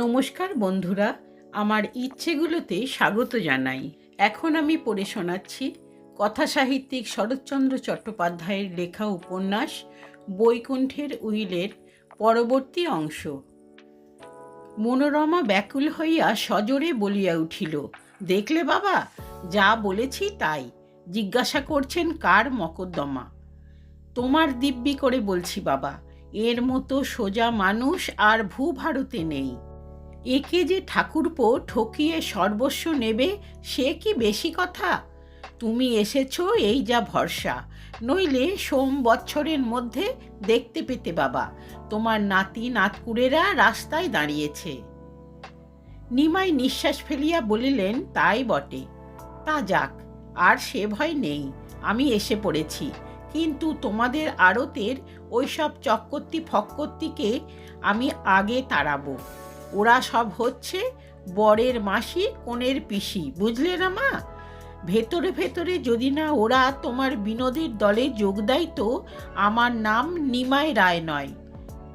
নমস্কার বন্ধুরা, আমার ইচ্ছেগুলোতে স্বাগত জানাই। এখন আমি পড়ে শোনাচ্ছি কথা সাহিত্যিক শরৎচন্দ্র চট্টোপাধ্যায়ের লেখা উপন্যাস বৈকুণ্ঠের উইলের পরবর্তী অংশ। মনোরমা ব্যাকুল হইয়া সজোরে বলিয়া উঠিল, দেখলে বাবা, যা বলেছি তাই। জিজ্ঞাসা করছেন কার মকদ্দমা? তোমার দিব্যি করে বলছি বাবা, এর মতো সোজা মানুষ আর ভূভারতে নেই। একে যে ঠাকুরপো ঠকিয়ে সর্বস্ব নেবে, সে কি বেশি কথা? তুমি এসেছ, এই যা ভরসা। নইলে সোম বৎসরের মধ্যে দেখতে পেতে বাবা। তোমার নাতি নাতকুড়েরা রাস্তায় দাঁড়িয়েছে। নিমাই নিঃশ্বাস ফেলিয়া বলিলেন, তাই বটে। তা যাক, আর সে ভয় নেই। আমি এসে পড়েছি। কিন্তু তোমাদের আড়তের ওইসব চক্কর্তি ফক্কর্তিকে আমি আগে তাড়াবো। ওরা সব হচ্ছে বরের মাসি কোণের পিসি। বুঝলে না মা? ভেতরে ভেতরে যদি না ওরা তোমার বিনোদের দলে যোগ দেয় তো আমার নাম নিমাই রায় নয়।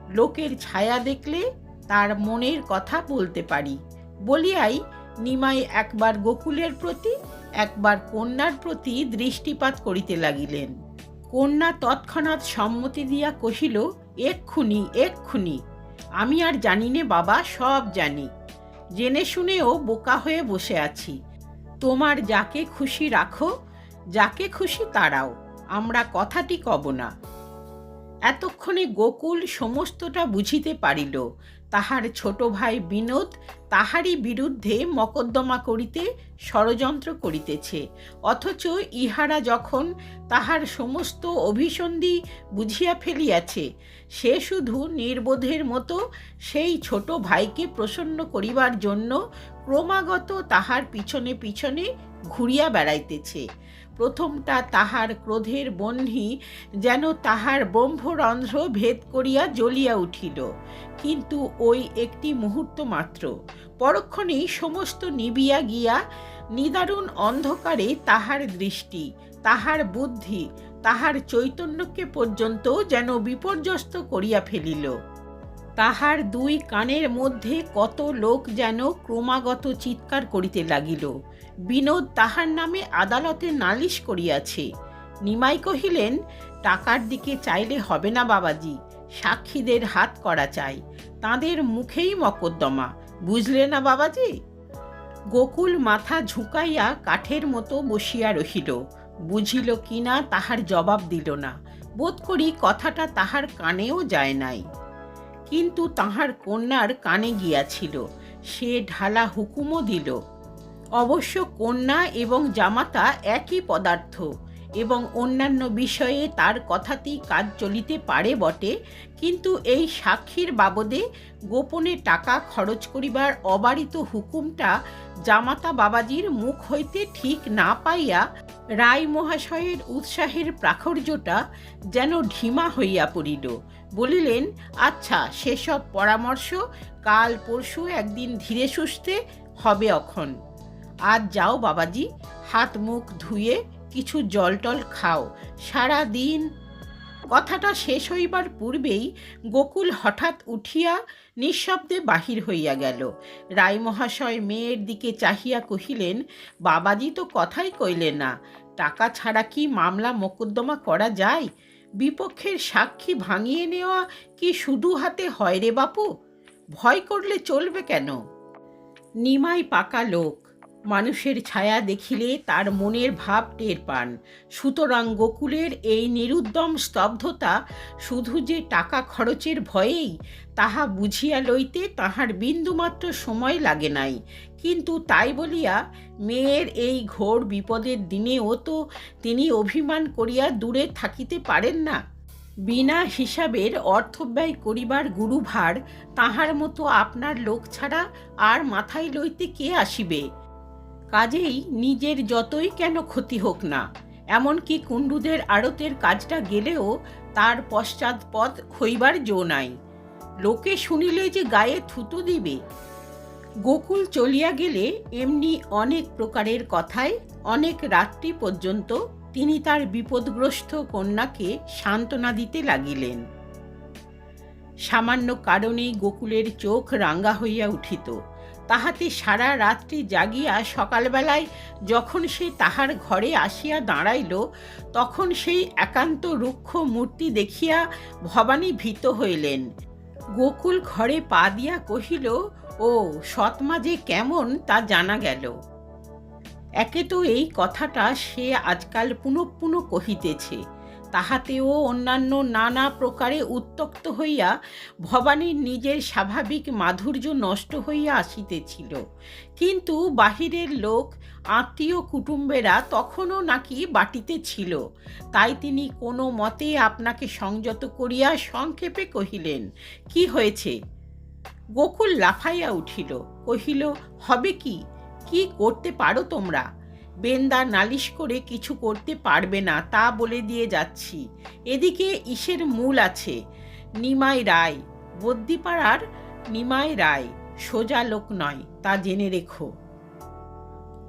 লোকের ছায়া দেখলে তার মনের কথা বলতে পারি। বলিয়াই নিমাই একবার গোকুলের প্রতি, একবার কন্যার প্রতি দৃষ্টিপাত করিতে লাগিলেন। কন্যা তৎক্ষণাৎ সম্মতি দিয়া কহিল এক্ষুনি এক্ষুনি আমি আর জানি নে বাবা, সব জানি। জেনে শুনেও বোকা হয়ে বসে আছি। তোমার যাকে খুশি রাখো, যাকে খুশি তারাও আমরা কথাটি কব না। এতক্ষণে গোকুল সমস্তটা বুঝিতে পারিল। তাহার ছোট ভাই বিনোদ তাহারই বিরুদ্ধে মকদ্দমা করিতে ষড়যন্ত্র করিতেছে। অথচ ইহারা যখন তাহার সমস্ত অভিসন্ধি বুঝিয়া ফেলিয়াছে, সে শুধু নির্বোধের মতো সেই ছোট ভাইকে প্রসন্ন করিবার জন্য ক্রমাগত তাহার পিছনে পিছনে ঘুরিয়া বেড়াইতেছে। প্রথমটা তাহার ক্রোধের বহ্নি যেন তাহার ব্রহ্মরন্ধ্র ভেদ করিয়া জ্বলিয়া উঠিল। কিন্তু ওই একটি মুহূর্ত মাত্র। পরক্ষণেই সমস্ত নিবিয়া গিয়া নিদারুণ অন্ধকারে তাহার দৃষ্টি, তাহার বুদ্ধি, তাহার চৈতন্যকে পর্যন্ত যেন বিপর্যস্ত করিয়া ফেলিল। তাহার দুই কানের মধ্যে কত লোক যেন ক্রমাগত চিৎকার করিতে লাগিল। বিনোদ তাহার নামে আদালতে নালিশ করিয়াছে। নিমাই কহিলেন, টাকার দিকে চাইলে হবে না বাবাজি, সাক্ষীদের হাত করা চাই, তাদের মুখেই মকদ্দমা, বুঝলে না বাবাজি? গোকুল মাথা ঝুঁকাইয়া কাঠের মতো বসিয়া রহিল। বুঝিল কিনা তাহার জবাব দিল না। বোধ করি কথাটা তাহার কানেও যায় নাই। কিন্তু তাহার কন্যার কানে গিয়াছিল। সে ঢালা হুকুমও দিল। অবশ্য কন্যা এবং জামাতা একই পদার্থ এবং অন্যান্য বিষয়ে তার কথাতেই কাজ চলিতে পারে বটে, কিন্তু এই সাক্ষীর বাবদে গোপনে টাকা খরচ করিবার অবারিত হুকুমটা জামাতা বাবাজির মুখ হইতে ঠিক না পাইয়া রায় মহাশয়ের উৎসাহের প্রাখর্যটা যেন ঢিমা হইয়া পড়িল। বলিলেন আচ্ছা সেসব পরামর্শ কাল পরশু একদিন ধীরে সুস্থে হবে অখন। আজ যাও বাবাজি, হাত মুখ ধুয়ে কিছু জল টল খাও। সারা দিন কথাটা শেষ হইবার পূর্বেই গোকুল হঠাৎ উঠিয়া নিঃশব্দে বাহির হইয়া গেল। রায়মহাশয় মেয়ের দিকে চাহিয়া কহিলেন, বাবাজি তো কথাই কইলেন না, টাকা ছাড়া কি মামলা মোকদ্দমা করা যায়? বিপক্ষের সাক্ষী ভাঙিয়ে নেওয়া কি শুধু হাতে হয় রে বাপু? ভয় করলে চলবে কেন? নিমাই পাকা লোক। মানুষের ছায়া দেখিলে তার মনের ভাব টের পান। সুতরাং গোকুলের এই নিরুদ্যম স্তব্ধতা শুধু যে টাকা খরচের ভয়েই, তাহা বুঝিয়া লইতে তাহার বিন্দুমাত্র সময় লাগে নাই। কিন্তু তাই বলিয়া মেয়ের এই ঘোর বিপদের দিনেও তো তিনি অভিমান করিয়া দূরে থাকিতে পারেন না। বিনা হিসাবের অর্থব্যয় করিবার গুরুভার তাহার মতো আপনার লোক ছাড়া আর মাথায় লইতে কে আসিবে? কাজেই নিজের যতই কেন ক্ষতি হোক না, এমনকি কুণ্ডুদের আড়তের কাজটা গেলেও তার পশ্চাৎপদ হইবার জো নাই। লোকে শুনিলে যে গায়ে থুতু দিবে। গোকুল চলিয়া গেলে এমনি অনেক প্রকারের কথায় অনেক রাত্রি পর্যন্ত তিনি তার বিপদগ্রস্ত কন্যাকে সান্ত্বনা দিতে লাগিলেন। সামান্য কারণেই গোকুলের চোখ রাঙ্গা হইয়া উঠিত। তাহাতে সারা রাত্রি জাগিয়া সকালবেলায় যখন সে তাহার ঘরে আসিয়া দাঁড়াইল, তখন সেই একান্ত রুক্ষ মূর্তি দেখিয়া ভবানী ভীত হইলেন। গোকুল ঘরে পা দিয়া কহিল ও, সৎমা যে কেমন তা জানা গেল। একে তো এই কথাটা সে আজকাল পুনঃ পুনঃ কহিতেছে। তাহাতেও অন্যান্য নানা প্রকারে উত্তক্ত হইয়া ভবানীর নিজের স্বাভাবিক মাধুর্য নষ্ট হইয়া আসিতেছিল। কিন্তু বাহিরের লোক, আত্মীয় কুটুম্বেরা তখনও নাকি বাটিতে ছিল। তাই তিনি কোনো মতে আপনাকে সংযত করিয়া সংক্ষেপে কহিলেন, কি হয়েছে? গোকুল লাফাইয়া উঠিল, কহিল, হবে কি? কি করতে পারো তোমরা? বেন্দা নালিশ করে কিছু করতে পারবে না, তা বলে দিয়ে যাচ্ছি। এদিকে ইসের মূল আছে, নিমাই রায়। বদ্যিপাড়ার নিমাই রায়, সোজা লোক নয়, তা জেনে রেখো।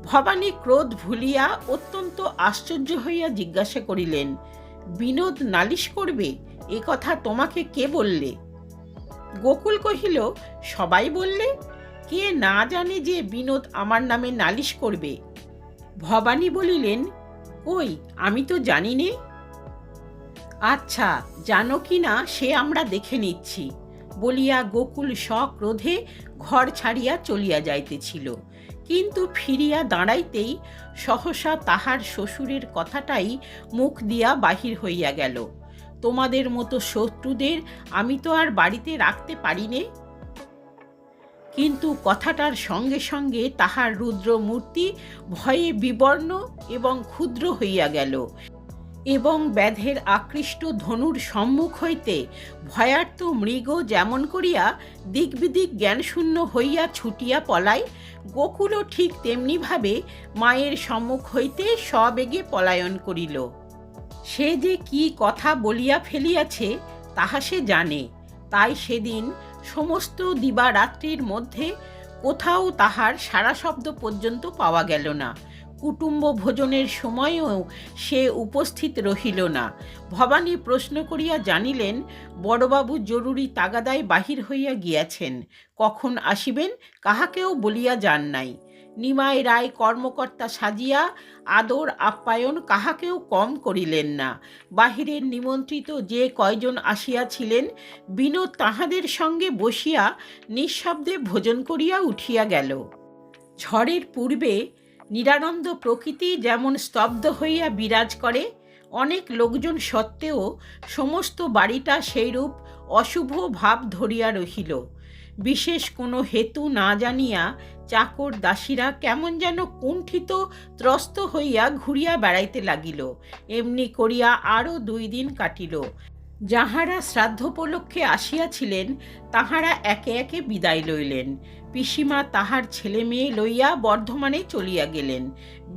ভবানী ক্রোধ ভুলিয়া অত্যন্ত আশ্চর্য হইয়া জিজ্ঞাসা করিলেন, বিনোদ নালিশ করবে? এ কথা তোমাকে কে বললে? গোকুল কহিল, সবাই বললে, কে না জানে যে বিনোদ আমার নামে নালিশ করবে? ভবানী বলিলেন, কই, আমি তো জানি নে। আচ্ছা জানো কি না, সে আমরা দেখে নিচ্ছি। বলিয়া গোকুল সক্রোধে ঘর ছাড়িয়া চলিয়া যাইতেছিল। কিন্তু ফিরিয়া দাঁড়াইতেই সহসা তাহার শ্বশুরের কথাটাই মুখ দিয়া বাহির হইয়া গেল। তোমাদের মতো শত্রুদের আমি তো আর বাড়িতে রাখতে পারি নে। কিন্তু কথাটার সঙ্গে সঙ্গে তাহার রুদ্র মূর্তি ভয়ে বিবর্ণ এবং ক্ষুদ্র হইয়া গেল এবং ব্যাধের আকৃষ্ট ধনুর সম্মুখ হইতে ভয়ার্ত মৃগ যেমন করিয়া দিকবিদিক জ্ঞানশূন্য হইয়া ছুটিয়া পলায়, গোকুলও ঠিক তেমনিভাবে মায়ের সম্মুখ হইতে সবেগে পলায়ন করিল। সে যে কি কথা বলিয়া ফেলিয়াছে, তাহা সে জানে। তাই সেদিন সমস্ত দিবারাত্রির মধ্যে কোথাও তাহার সারা শব্দ পর্যন্ত পাওয়া গেল না। কুটুম্ব ভোজনের সময়ও সে উপস্থিত রহিল না। ভবানী প্রশ্ন করিয়া জানিলেন, বড়বাবু জরুরি তাগাদায় বাহির হইয়া গিয়াছেন। কখন আসিবেন, কাহাকেও বলিয়া যান নাই। নিমাই রায় কর্মকর্তা সাজিয়া আদর আপ্যায়ন কাহাকেও কম করিলেন না। বাহিরের নিমন্ত্রিত যে কয়জন আসিয়াছিলেন বিনোদ তাহাদের সঙ্গে বসিয়া নিঃশব্দে ভোজন করিয়া উঠিয়া গেল। ঝড়ের পূর্বে নিরানন্দ প্রকৃতি যেমন স্তব্ধ হইয়া বিরাজ করে, অনেক লোকজন সত্ত্বেও সমস্ত বাড়িটা সেইরূপ অশুভ ভাব ধরিয়া রহিল। বিশেষ কোনো হেতু না জানিয়া চাকর দাসীরা কেমন যেন কুণ্ঠিত, ত্রস্ত হইয়া ঘুরিয়া বেড়াইতে লাগিল। এমনি করিয়া আরও দুই দিন কাটিল। যাহারা শ্রাদ্ধোপলক্ষে আসিয়াছিলেন, তাহারা একে একে বিদায় লইলেন। পিসিমা তাহার ছেলে মেয়ে লইয়া বর্ধমানে চলিয়া গেলেন।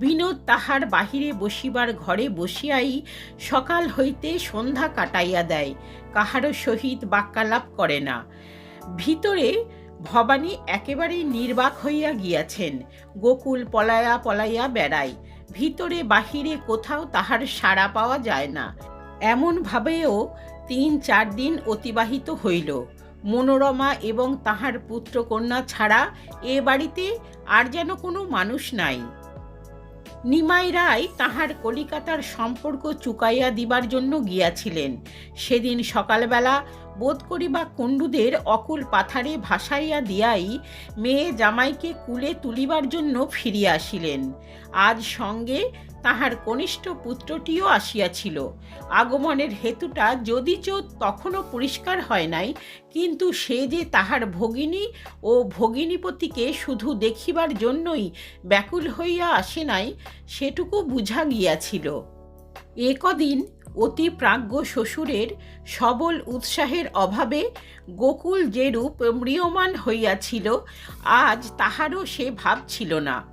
বিনোদ তাহার বাহিরে বসিবার ঘরে বসিয়াই সকাল হইতে সন্ধ্যা কাটাইয়া দেয়, কাহারও সহিত বাক্যালাপ করে না। ভিতরে ভবানী একেবারেই নির্বাক হইয়া গিয়াছেন। গোকুল পলায়া পলাইয়া বেড়ায়। ভিতরে বাহিরে কোথাও তাহার সাড়া পাওয়া যায় না। এমনভাবেও তিন চার দিন অতিবাহিত হইল। মনোরমা এবং তাহার পুত্রকন্যা ছাড়া এ বাড়িতে আর যেন কোনো মানুষ নাই। নিমাই রায় তাহার কলিকাতার সম্পর্ক চুকাইয়া দিবার জন্য গিয়াছিলেন। সেদিন সকালবেলা বোধ করিবা কুণ্ডুদের অকুল পাথারে ভাসাইয়া দিয়াই মেয়ে জামাইকে কুলে তুলিবার জন্য ফিরিয়া আসিলেন। আজ সঙ্গে তাহার কনিষ্ঠ পুত্রটিও আসিয়াছিল। আগমনের হেতুটা যদি যদিচ তখনও পরিষ্কার হয় নাই, কিন্তু সে যে তাহার ভগিনী ও ভগিনীপতিকে শুধু দেখিবার জন্যই ব্যাকুল হইয়া আসে নাই, সেটুকু বুঝা গিয়াছিল। এ কদিন অতি প্রাজ্ঞ শ্বশুরের সবল উৎসাহের অভাবে গোকুল যেরূপ ম্রিয়মান হইয়াছিল, আজ তাহারও সে ভাব ছিল না।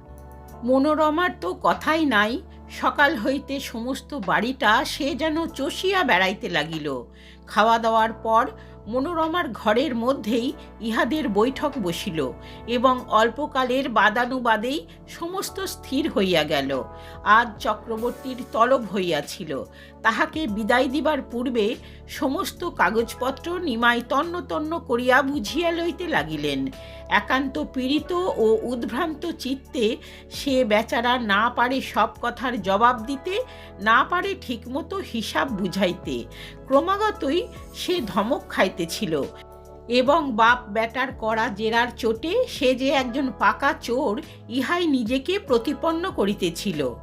মনোরমার তো কথাই নাই, সকাল হইতে সমস্ত বাড়িটা সে যেন চষিয়া বেড়াইতে লাগিল। খাওয়া দাওয়ার পর মনোরমার ঘরের মধ্যেই ইহাদের বৈঠক বসিল এবং অল্পকালের বাদানুবাদেই সমস্ত স্থির হইয়া গেল। আজ চক্রবর্তীর তলব হইয়াছিল। তাহাকে বিদায় দিবার পূর্বে সমস্ত কাগজপত্র নিমাই তন্ন তন্ন করিয়া বুঝিয়া লইতে লাগিলেন। একান্ত পীড়িত ও উদ্ভ্রান্ত চিত্তে সে বেচারা না পারে সব কথার জবাব দিতে, না পারে ঠিকমতো হিসাব বুঝাইতে। ক্রমাগতই সে ধমক খাইতেছিল। এবং বাপ বেটার করা জেরার চোটে সে যে একজন পাকা চোর, ইহাই নিজেকে প্রতিপন্ন করিতেছিল।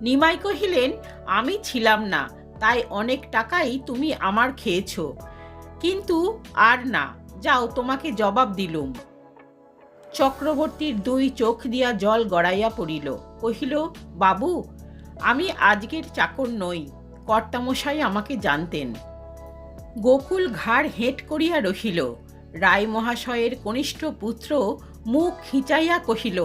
নিমাই কহিলেন, আমি ছিলাম না, তাই অনেক টাকাই তুমি আমার খেয়েছ। কিন্তু আর না, যাও তোমাকে জবাব দিলুম। চক্রবর্তীর দুই চোখ দিয়া জল গড়াইয়া পড়িল। কহিল, বাবু, আমি আজকের চাকর নই, কর্তামশাই আমাকে জানতেন গোকুল ঘাড় হেঁট করিয়া রহিল। রায় মহাশয়ের কনিষ্ঠ পুত্র মুখ খিচাইয়া কহিল,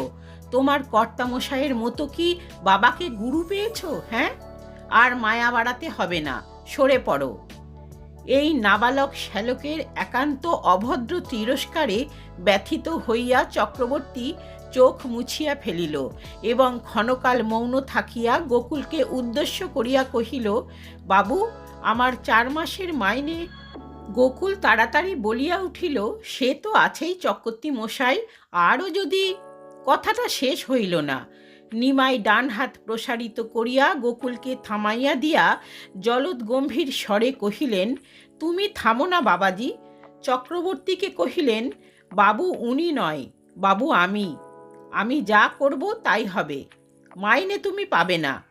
তোমার কর্তামশাইয়ের মতো কি বাবাকে গুরু পেয়েছ হ্যাঁ? আর মায়া বাড়াতে হবে না, সরে পড়ো। এই নাবালক শ্যালকের একান্ত অভদ্র তিরস্কারে ব্যথিত হইয়া চক্রবর্তী চোখ মুছিয়া ফেলিল এবং ক্ষণকাল মৌন থাকিয়া গোকুলকে উদ্দেশ্য করিয়া কহিল, বাবু, আমার চার মাসের মাইনে। গোকুল তাড়াতাড়ি বলিয়া উঠিল, সে তো আছেই চক্রবর্তী মশাই, আরও যদি কথাটা শেষ হইল না নিমাই ডান হাত প্রসারিত করিয়া গোকুলকে থামাইয়া দিয়া জলদ গম্ভীর স্বরে কহিলেন, তুমি থামো না বাবাজি। চক্রবর্তীকে কহিলেন, বাবু উনি নয়, বাবু আমি। আমি যা করব তাই হবে। মাইনে তুমি পাবে না।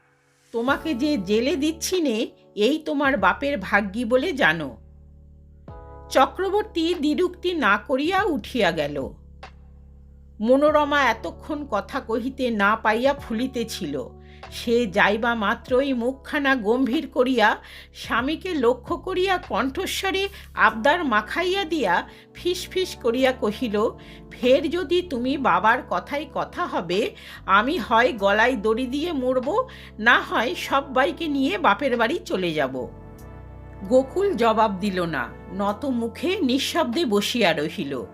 তোমাকে যে জেলে দিচ্ছি নে, এই তোমার বাপের ভাগ্যি বলে জানো। চক্রবর্তী দ্বিরুক্তি না করিয়া উঠিয়া গেল। মনোরমা এতক্ষণ কথা কহিতে না পাইয়া ফুলিতেছিল। সে যাইবা মাত্রই মুখখানা গম্ভীর করিয়া স্বামীকে লক্ষ্য করিয়া কণ্ঠস্বরে আবদার মাখাইয়া দিয়া ফিস ফিস করিয়া কহিল, ফের যদি তুমি বাবার কথাই কথা হবে, আমি হয় গলায় দড়ি দিয়ে মরব, না হয় সব্বাইকে নিয়ে বাপের বাড়ি চলে যাব। গোকুল জবাব দিল না, নত মুখে নিঃশব্দে বসিয়া রহিল।